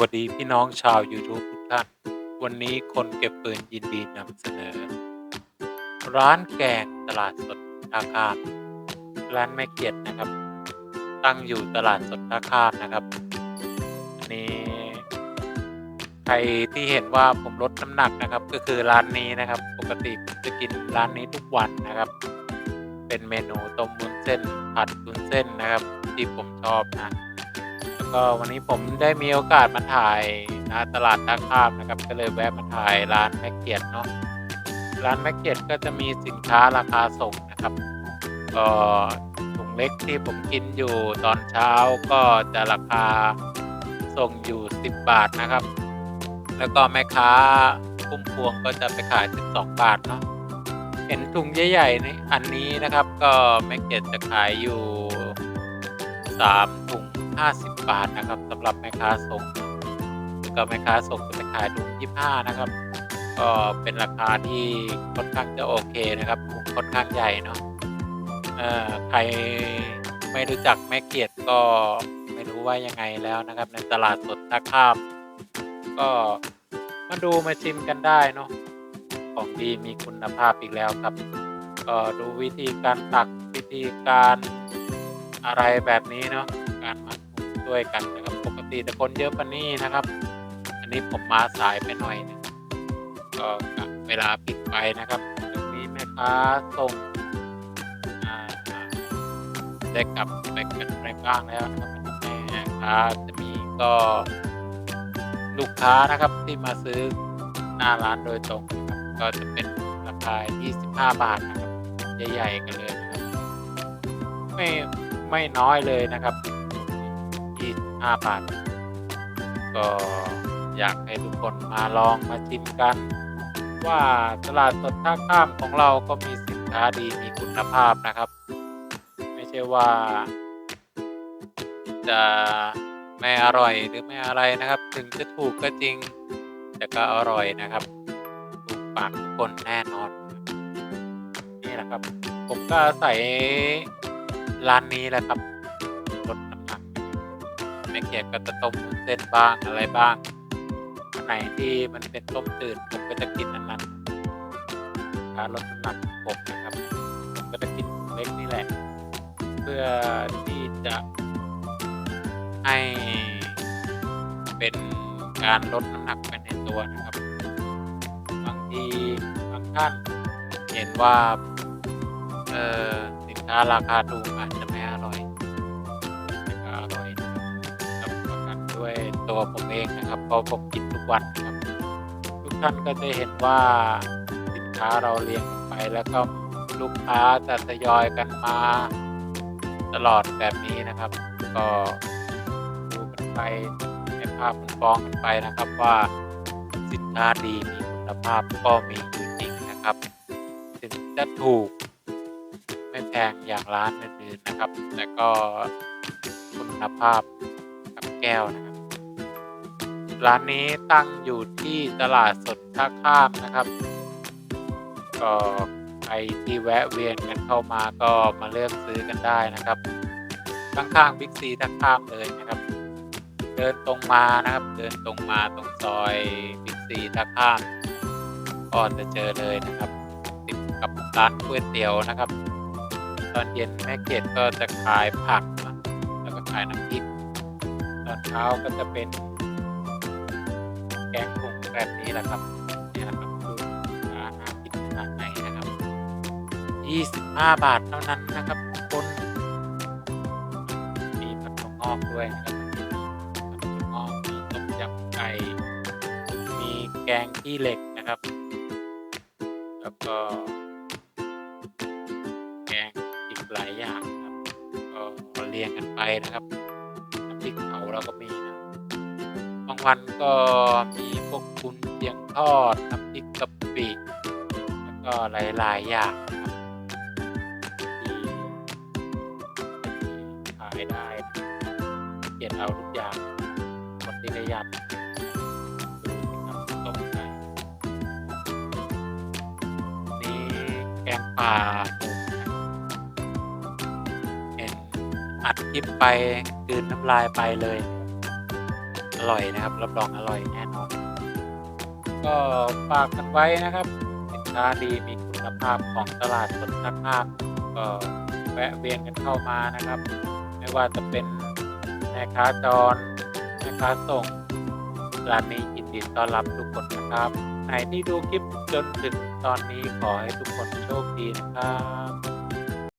วัสดีพี่น้องชาว YouTube ทุกท่าน วันนี้คนเก็บปืนยินดีนำเสนอ ร้านแกงตลาดสดท่าข้ามร้านแม่เกียรตินะครับ ตั้งอยู่ตลาดสดท่าข้ามนะครับอันนี้ใครที่เห็นว่าผมลดน้ำหนักนะครับ ก็คือร้านนี้นะครับ ปกติผมจะกินร้านนี้ทุกวันนะครับ เป็นเมนูต้มวุ้นเส้นผัดวุ้นเส้นนะครับ ที่ผมชอบนะ ก็วันนี้ผมได้มีโอกาสมาถ่ายนะตลาดท่าข้ามนะครับ ก็เลยแวะมาถ่ายร้านแม่เกียตเนาะร้านแม่เกียตก็จะมีสินค้าราคาส่งนะครับก็ถุงเล็กที่ผมกินอยู่ตอนเช้าก็จะราคาส่งอยู่ 10 บาทนะครับ แล้วก็แม่ค้าพุ่มพวงก็จะไปขาย 12 บาทเนาะเห็นถุงใหญ่ๆนี่อันนี้นะครับ ก็แม่เกียตจะขายอยู่3ถุง50 บาทนะครับสำหรับแม่ค้าส่งแล้วก็แม่ค้าส่งจะไปขายถุง25 นะครับ ก็เป็นราคาที่ค่อนข้างจะโอเคนะครับถุงค่อนข้างใหญ่เนาะเอ่อใครไม่รู้จักแม่เกียรติก็ไม่รู้ว่ายังไงแล้วนะครับในตลาดสดท่าข้าม ก็มาดูมาชิมกันได้เนาะของดีมีคุณภาพอีกแล้วครับก็ดูวิธีการตักวิธีการอะไรแบบนี้เนาะการมัด ด้วยกันนะครับปกติแต่คนเยอะปนนี้นะครับ อันนี้ผมมาสายไปหน่อยนึงก็กเวลาปิดไปนะครับตรงนี้แม่ค้าส่งได้กลับไปกันไปบ้างแล้วนะครับแม่ค้าจะมีก็ลูกค้านะครับที่มาซื้อหน้าร้านโดยตรงนะครับก็จะเป็นราคา 25 บาทนะครับ ใหญ่ๆกันเลยนะครับไม่ไม่น้อยเลยนะครับ 5 บาท ก็อยากให้ทุกคนมาลองมาชิมกัน ว่าตลาดสดท่าข้ามของเราก็มีสินค้าดีมีคุณภาพนะครับ ไม่ใช่ว่า จะไม่อร่อยหรือไม่อะไรนะครับ ถึงจะถูกก็จริง แต่ก็อร่อยนะครับถูกปากทุกคนแน่นอน นี่แหละครับ ผมก็อาศัยร้านนี้แหละครับ แม่เกียรติก็จะต้มวุ้นเส้นบ้างอะไรบ้างไหนที่มันเป็นต้มจืดผมก็จะกินอันนั้นการลดน้ำหนักผมนะครับผมก็จะกินเล็กนี่แหละ เพื่อที่จะให้เป็นการลดน้ำหนักไปในตัวนะครับ บางทีบางท่านเห็นว่าเออสินค้าราคาถูกอาจจะไม่อร่อย ด้วยตัวผมเองนะครับเพราะผมกินทุกวันนะครับ ทุกท่านก็จะเห็นว่าสินค้าเราเรียงไปแล้วก็ลูกค้าจะทยอยกันมาตลอดแบบนี้นะครับ ก็ดูกันไปให้ภาพมันฟ้องกันไปนะครับว่าสินค้าดีมีคุณภาพก็มีอยู่จริงนะครับถึงจะถูกไม่แพงอย่างร้านอื่นๆนะครับ แต่ก็คุณภาพ แก้วนะครับ ร้านนี้ตั้งอยู่ที่ตลาดสดท่าข้ามนะครับ ก็ใครที่แวะเวียนกันเข้ามาก็มาเลือกซื้อกันได้นะครับข้างๆบิ๊กซีท่าข้ามเลยนะครับ เดินตรงมานะครับ เดินตรงมาตรงซอยบิ๊กซีท่าข้ามก็จะเจอเลยนะครับติดกับร้านก๋วยเตี๋ยวนะครับ ตอนเย็นแม่เกดก็จะขายผักแล้วก็ขายน้ำพริก ตอนเช้าก็จะเป็น แกงถุงแบบนี้แหละครับนี่นะครับดูร้านน่ากินขนาดไหนนะครับ25 บาทเท่านั้นนะครับทุกคนมีผัดถั่วงอกด้วยนะครับผัดถั่วงอกมีต้มยำไก่มีแกงขี้เหล็กนะครับ แล้วก็แกงอีกหลายอย่างครับก็เรียงกันไปนะครับ น้ำพริกเผาเราก็มีนะบางวันก็มีพวกกุนเชียงทอดน้ำพริกกะปิแล้วก็หลายๆอย่างครับที่ขายได้เขียนเอาทุกอย่างคนที่ขยันดูสิครับต้มไก่นี่แกงป่า อัดคลิปไปกืนน้ำลายไปเลย อร่อยนะครับ รับรองอร่อยแน่นอน ก็ฝากกันไว้นะครับสินค้าดีมีคุณภาพของตลาดสดนักภาพก็แวะเวียนกันเข้ามานะครับ ไม่ว่าจะเป็นแม่ค้าจรแม่ค้าส่งร้านนี้ยินดีต้อนรับทุกคนนะครับไหนที่ดูคลิปจนถึงตอนนี้ขอให้ทุกคนโชคดีนะครับ